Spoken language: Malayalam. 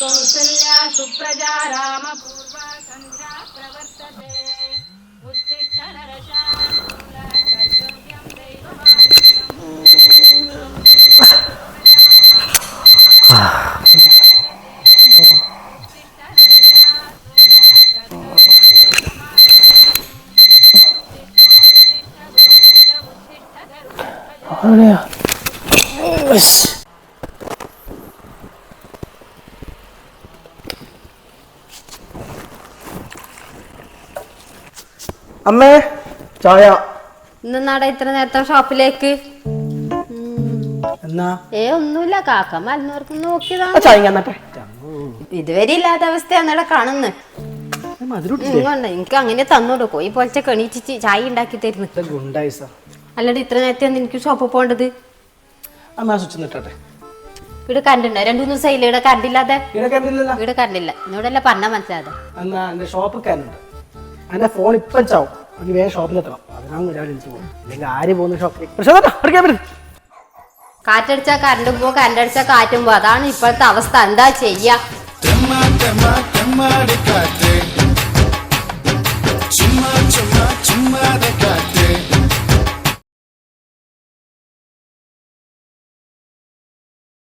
कौसल्या सुप्रजा रामपूर्वा सन्ध्या प्रवर्तते। उत्तिष्ठ नरशार्दूल कर्तव्यं അമ്മേ ചായ. ഇന്നാടെ ഇത്ര നേരത്തെ ഷോപ്പിലേക്ക്. എന്നാ? ഏ ഒന്നുമില്ല. കാക്ക മരുന്നവർക്ക് നോക്കിയതാ ആ ചായ ഇങ്ങന്നട്ടെ ഇതുവരെ ഇല്ലാത്ത അവസ്ഥയാണ് ഇവിടെ കാണുന്നത് എനിക്ക് അങ്ങനെ തന്നോടോ. പോയി പോലത്തെ കണീച്ചിട്ട് ചായ ഉണ്ടാക്കി തരുന്നു. അല്ലാണ്ട് ഇത്ര നേരത്തെ എനിക്ക് ഷോപ്പ് പോണ്ടത് ഇവിടെ കണ്ടുണ്ടോ രണ്ടു മൂന്ന് ദിവസമായില്ല ഇവിടെ കണ്ടില്ലാതെ? ഇവിടെ കണ്ടില്ല. എന്നോടല്ല പറഞ്ഞ മനസ്സിലാതെ ഷോപ്പ് ഫോൺ ഇപ്പം ചാവും. എനിക്ക് വേഗം ഷോപ്പിലെത്തണം അതിനാണ് ഒരാൾ വിളിച്ചു പോകും. അല്ലെങ്കിൽ ആര് പോകുന്ന ഷോപ്പിൽ പക്ഷേ അടിക്കാൻ പറ്റും കാറ്റടിച്ചാ കറണ്ടും പോകും കരണ്ടടിച്ചാ കാറ്റും പോകും അതാണ് ഇപ്പോഴത്തെ അവസ്ഥ. എന്താ ചെയ്യാ? തെമ്മ തെമ്മ തെമ്മാടിക്കാറ്റ്